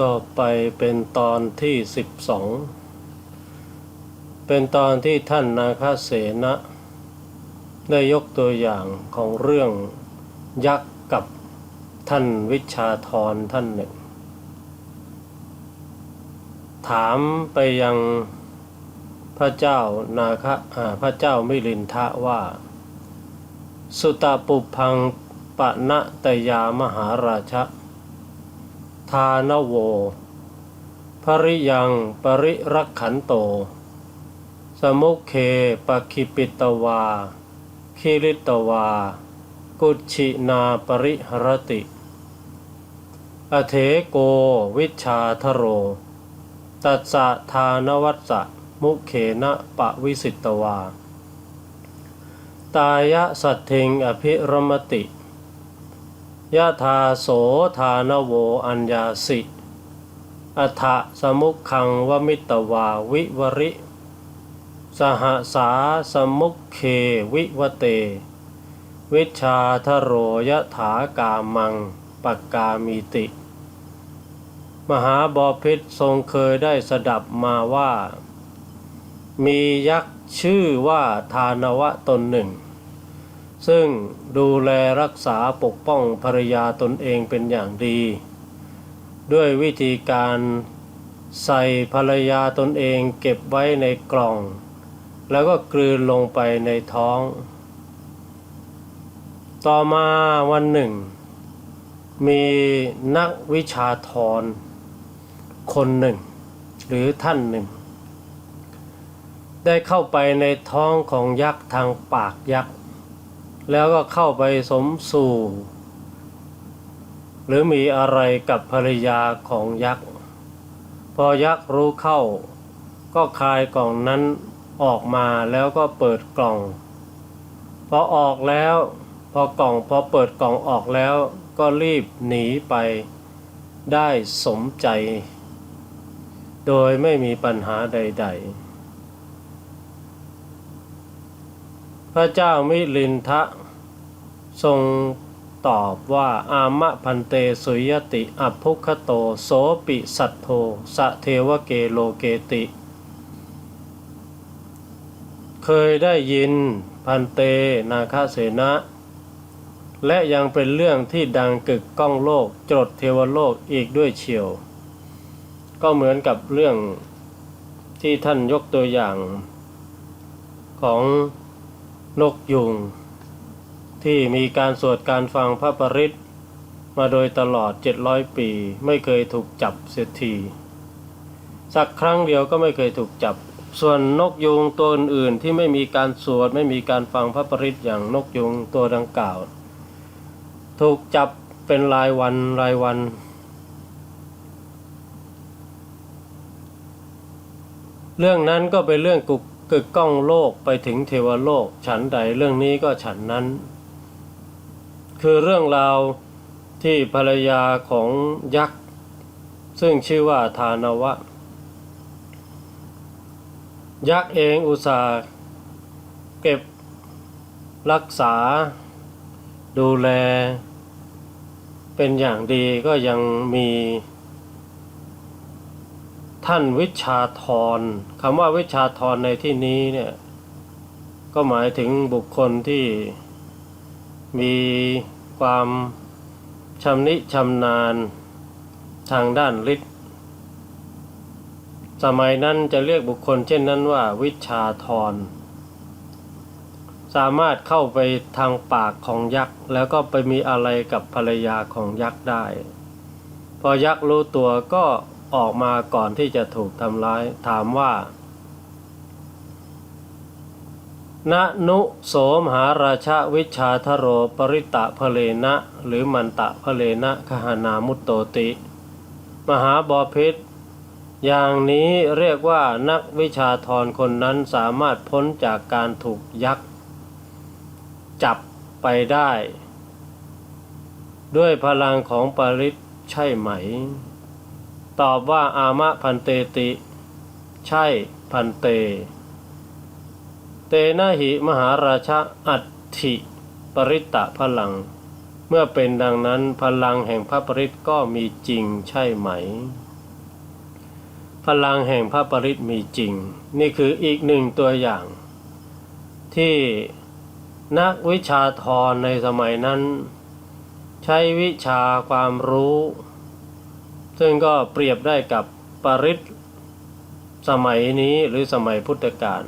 ต่อไปเป็นตอนที่สิบสองเป็นตอนที่ท่านนาคเสนะ ได้ยกตัวอย่างของเรื่องยักษ์กับท่านวิชาธรท่านหนึ่ง ถามไปยังพระเจ้านาคาพระเจ้ามิลินทะว่า สุตปุพังปะนะตยามหาราชะ ทานโว ภริยังปริรักขันโต สมุเคปคิปิตวา คิริตวา กุชินาปริหรติ อเถโกวิชาทโร ตัสสะทานวัสสะมุเขนะปะวิสิตวา ตายะสัตถิงอภิรมติ ยะธาโสทานโวอัญญาสิอัฏฐสมุขขังวมิตวาวิวริ สหสาสมุขเควิวเต วิชาทโรยะถากามังปกกามีติ มหาบอพิษทรงเคยได้สดับมาว่า มียักษ์ชื่อว่าทานวะตนหนึ่ง ซึ่งดูแลรักษาปกป้องภรรยาตนเองเป็นอย่างดี ด้วยวิธีการใส่ภรรยาตนเองเก็บไว้ในกล่อง แล้วก็กลืนลงไปในท้อง ต่อมาวันหนึ่ง มีนักวิชาธรคนหนึ่ง หรือท่านหนึ่ง ได้เข้าไปในท้องของยักษ์ทางปากยักษ์ แล้วก็เข้าไปสมสู่ หรือมีอะไรกับภรรยาของยักษ์ พอยักษ์รู้เข้า ก็คลายกล่องนั้นออกมาแล้วก็เปิดกล่อง พอออกแล้ว พอกล่องพอเปิดกล่องออกแล้วก็รีบหนีไปได้สมใจ โดยไม่มีปัญหาใด ๆ พระเจ้ามิลินทะ ทรงตอบว่าอามะพันเตสุยติอัพพุคโต โสปิสัตโธสะเทวเกโลเกติ เคยได้ยินพันเตนาคาเสนะและยังเป็นเรื่องที่ดังกึกก้องโลกจดเทวโลกอีกด้วยเชียว ก็เหมือนกับเรื่องที่ท่านยกตัวอย่างของ นกยุง ที่มีการสวดการฟังพระปริตมาโดยตลอด 700 ปี ไม่เคยถูกจับเสียทีสักครั้งเดียวก็ไม่เคยถูกจับ ส่วนนกยุงตัวอื่นๆที่ไม่มีการสวดไม่มีการฟังพระปริตอย่างนกยุงตัวดังกล่าว ถูกจับเป็นรายวันรายวัน เรื่องนั้นก็เป็นเรื่องกุก กึกก้องโลกไปถึงเทวโลก ฉันใดเรื่องนี้ก็ฉันนั้น คือเรื่องราวที่ภรรยาของยักษ์ ซึ่งชื่อว่าทานวะ ยักษ์เองอุตส่าห์เก็บรักษา ดูแล เป็นอย่างดีก็ยังมี ท่านวิชาธรคำว่าวิชาธรในที่นี้เนี่ยก็หมายถึงบุคคลที่มีความชำนิชำนาญทางด้านฤทธิ์สมัยนั้นจะเรียกบุคคลเช่นนั้นว่าวิชาธรสามารถเข้าไปทางปากของยักษ์ แล้วก็ไปมีอะไรกับภรรยาของยักษ์ได้ พอยักษ์รู้ตัวก็ ออกมาก่อนที่จะถูกทำร้าย ถามว่าณนุโสมหาราชาวิชาทโรปริตะพเลนะ หรือมันตะพเลนะคหานามุตโตติ มหาบอพิษอย่างนี้เรียกว่านักวิชาธรคนนั้นสามารถพ้นจากการถูกยักษ์ จับไปได้ ด้วยพลังของปริตใช่ไหม ตอบว่าอามะพันเตติ ใช่พันเต เตนะหิมหาราชาอัตถิปริตตะพลัง เมื่อเป็นดังนั้นพลังแห่งพระปริตก็มีจริงใช่ไหม พลังแห่งพระปริตมีจริง นี่คืออีกหนึ่งตัวอย่าง ที่นักวิชาทรในสมัยนั้น ใช้วิชาความรู้ ซึ่งก็เปรียบได้กับปริตสมัยนี้หรือสมัยพุทธกาล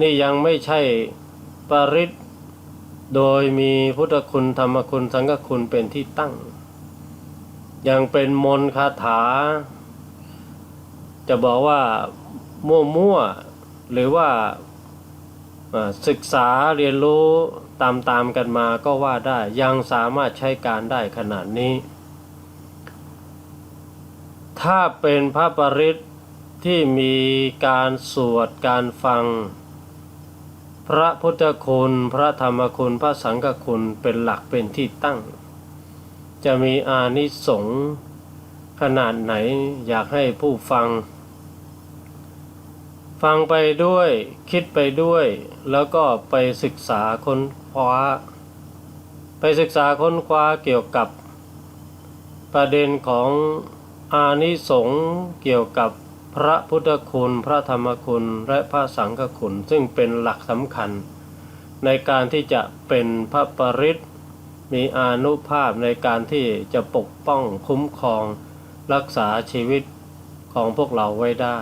นี่ยังไม่ใช่ปริตโดยมีพุทธคุณธรรมคุณสังฆคุณเป็นที่ตั้ง ยังเป็นมนคาถา จะบอกว่ามั่วๆหรือว่าศึกษาเรียนรู้ตามๆกันมาก็ว่าได้ยังสามารถใช้การได้ขนาดนี้ ถ้าเป็นพระปริตที่มีการสวดการฟัง พระพุทธคุณพระธรรมคุณพระสังฆคุณเป็นหลักเป็นที่ตั้ง จะมีอานิสงส์ขนาดไหนอยากให้ผู้ฟัง ฟังไปด้วยคิดไปด้วย แล้วก็ไปศึกษาค้นคว้า ไปศึกษาค้นคว้าเกี่ยวกับประเด็นของ อานิสงส์เกี่ยวกับพระพุทธคุณ พระธรรมคุณและพระสังฆคุณ ซึ่งเป็นหลักสำคัญ ในการที่จะเป็นพระปริศมีอานุภาพในการที่จะปกป้องคุ้มครอง รักษาชีวิตของพวกเราไว้ได้